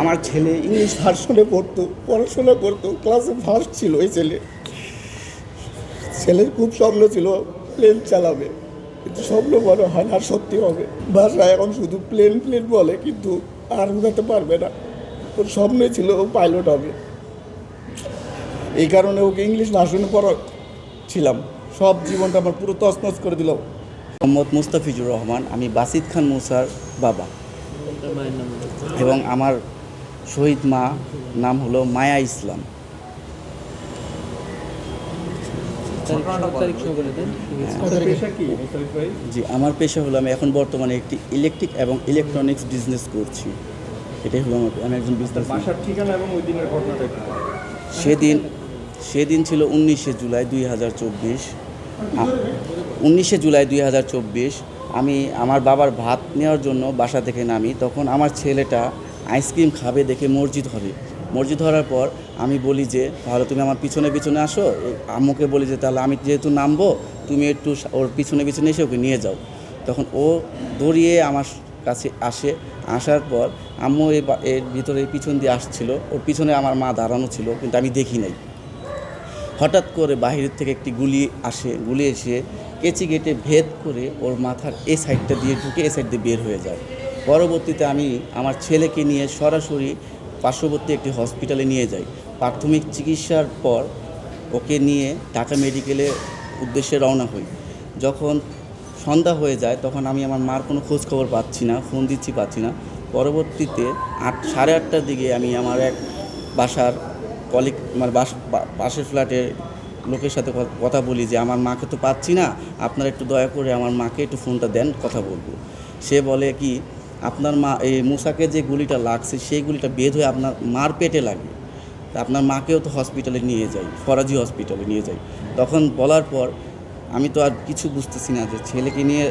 আমার ছেলে ইংলিশ ভার্সনে পড়তো পড়াশোনা করতো ক্লাসে ফার্স্ট ছিল ওই ছেলে। ছেলের খুব স্বপ্ন ছিল প্লেন চালাবে কিন্তু স্বপ্ন বড় হয় না আর সত্যি হবে। ভাষা এখন শুধু প্লেন প্লেন বলে কিন্তু আর উড়াতে পারবে না। ওর স্বপ্ন ছিল ও পাইলট হবে। এই কারণে ওকে ইংলিশ ভার্সনে পড়া ছিলাম সব জীবনটা আমার পুরো তছনছ করে দিল। মোহাম্মদ মুস্তাফিজুর রহমান আমি বাসিদ খান মুসার বাবা। এবং আমার শহীদ মা নাম হলো মায়া ইসলাম। দেন? জি আমার পেশা হলো আমি এখন বর্তমানে একটি ইলেকট্রিক এবং ইলেকট্রনিক্স বিজনেস করছি। এটাই হলো আমার আমি একজন বিজনেস বাসার ঠিকানা এবং ওই দিনের ঘটনাটা সেদিন সেদিন ছিল উনিশে জুলাই দুই হাজার চব্বিশ। উনিশে জুলাই দুই হাজার চব্বিশ। আমি আমার বাবার ভাত নেওয়ার জন্য বাসা থেকে নামি। তখন আমার ছেলেটা আইসক্রিম খাবে দেখে মসজিদ হবে মসজিদ ধরার পর আমি বলি যে তাহলে তুমি আমার পিছনে পিছনে আসো। আম্মুকে বলি যে, তাহলে আমি যেহেতু নামবো, তুমি একটু ওর পিছনে পিছনে এসে ওকে নিয়ে যাও। তখন ও দৌড়িয়ে আমার কাছে আসে। আসার পর আম্মু এর ভিতরে পিছন দিয়ে আসছিল। ওর পিছনে আমার মা দাঁড়ানো ছিল, কিন্তু আমি দেখি নাই। হঠাৎ করে বাহিরের থেকে একটি গুলি আসে। গুলি এসে কেচি গেটে ভেদ করে ওর মাথার এ সাইডটা দিয়ে ঢুকে এ সাইড দিয়ে বের হয়ে যায়। পরবর্তীতে আমি আমার ছেলেকে নিয়ে সরাসরি পার্শ্ববর্তী একটি হসপিটালে নিয়ে যাই। প্রাথমিক চিকিৎসার পর ওকে নিয়ে ঢাকা মেডিকেলে উদ্দেশ্যে রওনা হই। যখন সন্ধ্যা হয়ে যায়, তখন আমি আমার মার কোনো খোঁজখবর পাচ্ছি না, ফোন দিচ্ছি পাচ্ছি না। পরবর্তীতে আট, সাড়ে আটটার দিকে আমি আমার এক বাসার কলিগ, আমার বাস পাশের ফ্ল্যাটের লোকের সাথে কথা বলি যে, আমার মাকে তো পাচ্ছি না, আপনারা একটু দয়া করে আমার মাকে একটু ফোনটা দেন, কথা বলব। সে বলে কি আপনার মা, এই মুসাকে যে গুলিটা লাগছে, সেই গুলিটা বেদ হয়ে আপনার মার পেটে লাগে আপনার মাকেও তো হসপিটালে নিয়ে যাই ফরাজি হসপিটালে নিয়ে যাই তখন বলার পর আমি তো আর কিছু বুঝতেছি না যে ছেলেকে নিয়ে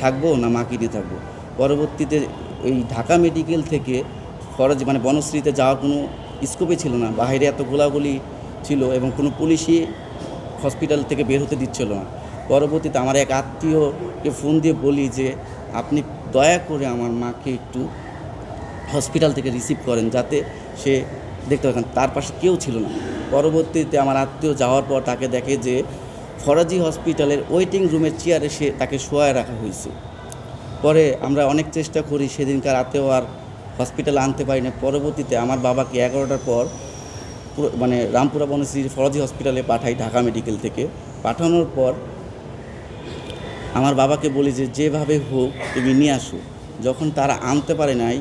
থাকব না মাকে নিয়ে থাকব। পরবর্তীতে ওই ঢাকা মেডিকেল থেকে ফরাজি মানে বনশ্রীতে যাওয়ার কোনো স্কোপে ছিল না, বাইরে এত গোলাগুলি ছিল এবং কোনো পুলিশই হসপিটাল থেকে বের হতে দিচ্ছিল না। পরবর্তীতে আমার এক আত্মীয়কে ফোন দিয়ে বলি যে, আপনি দয়া করে আমার মাকে একটু হসপিটাল থেকে রিসিভ করেন যাতে সে দেখতে পারেন, তার পাশে কেউ ছিল না। পরবর্তীতে আমার আত্মীয় যাওয়ার পর তাকে দেখে যে ফরাজি হসপিটালের ওয়েটিং রুমের চেয়ারে সে তাকে শোয়ায় রাখা হয়েছে। পরে আমরা অনেক চেষ্টা করি সেদিনকার রাতেও আর হসপিটালে আনতে পারি না। পরবর্তীতে আমার বাবাকে এগারোটার পর মানে রামপুরা বনশ্রীর ফরাজি হসপিটালে পাঠাই ঢাকা মেডিকেল থেকে। পাঠানোর পর আমার বাবাকে বলি যে যেভাবে হোক তুমি নিয়ে আসো। যখন তারা আনতে পারে নাই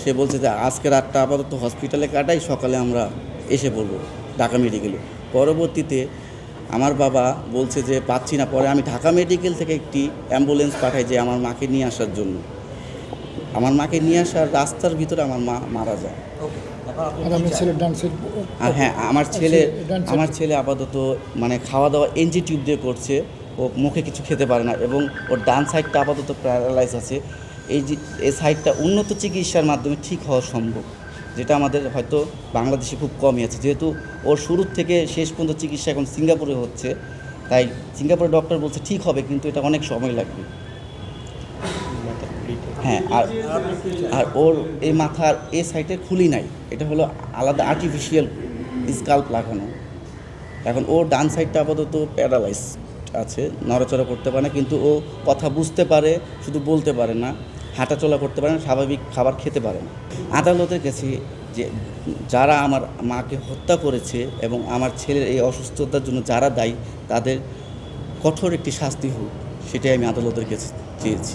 সে বলছে যে আজকে রাতটা আপাতত হসপিটালে কাটাই সকালে আমরা এসে পড়ব ঢাকা মেডিকেলে পরবর্তীতে আমার বাবা বলছে যে পাচ্ছি না। পরে আমি ঢাকা মেডিকেল থেকে একটি অ্যাম্বুলেন্স পাঠাই যে আমার মাকে নিয়ে আসার জন্য। আমার মাকে নিয়ে আসার রাস্তার ভিতরে আমার মা মারা যায়। আর হ্যাঁ আমার ছেলে আমার ছেলে আপাতত মানে খাওয়া দাওয়া এনজি টিউব দিয়ে করছে। ও মুখে কিছু খেতে পারে না এবং ওর ডান সাইডটা আপাতত প্যারালাইজ আছে। এই যে, এই সাইডটা উন্নত চিকিৎসার মাধ্যমে ঠিক হওয়া সম্ভব, যেটা আমাদের হয়তো বাংলাদেশে খুব কমই আছে। যেহেতু ওর শুরুর থেকে শেষ পর্যন্ত চিকিৎসা এখন সিঙ্গাপুরে হচ্ছে, তাই সিঙ্গাপুরের ডক্টর বলছে ঠিক হবে, কিন্তু এটা অনেক সময় লাগবে। হ্যাঁ আর আর ওর এই মাথার এই সাইডে খুলি নাই। এটা হলো আলাদা আর্টিফিশিয়াল স্কাল্প লাগানো। এখন ওর ডান সাইডটা আপাতত প্যারালাইজ আছে, নড়াচড়া করতে পারে না, কিন্তু ও কথা বুঝতে পারে, শুধু বলতে পারে না, হাঁটাচলা করতে পারে না, স্বাভাবিক খাবার খেতে পারে না। আদালতের কাছে যে যারা আমার মাকে হত্যা করেছে এবং আমার ছেলের এই অসুস্থতার জন্য যারা দায়ী, তাদের কঠোর একটি শাস্তি হোক, সেটাই আমি আদালতের কাছে চেয়েছি।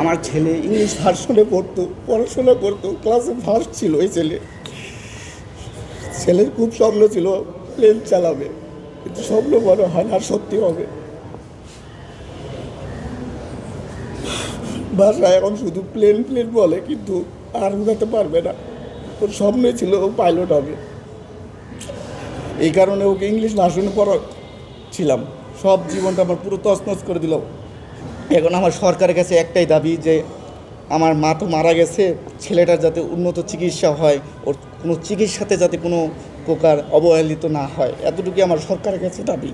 আমার ছেলে ইংলিশ ভার্সনে পড়তো, পড়াশোনা করতো, ক্লাসে ফার্স্ট ছিল ওই ছেলে। ছেলের খুব স্বপ্ন ছিল প্লেন চালাবে। কিন্তু স্বপ্ন বড় হয় না সত্যি হবে। ভাষা এখন শুধু প্লেন প্লেন বলে, কিন্তু আর উড়াতে পারবে না। ওর স্বপ্নে ছিল ও পাইলট হবে। এই কারণে ওকে ইংলিশ ভার্সনে পড়া ছিলাম সব জীবনটা আমার পুরো তছনছ করে দিল। এখন আমার সরকারের কাছে একটাই দাবি যে, আমার মা তো মারা গেছে, ছেলেটার যাতে উন্নত চিকিৎসা হয়, ওর কোনো চিকিৎসাতে যাতে কোনো প্রকার অবহেলিত না হয়। এতটুকু আমার সরকারের কাছে দাবি।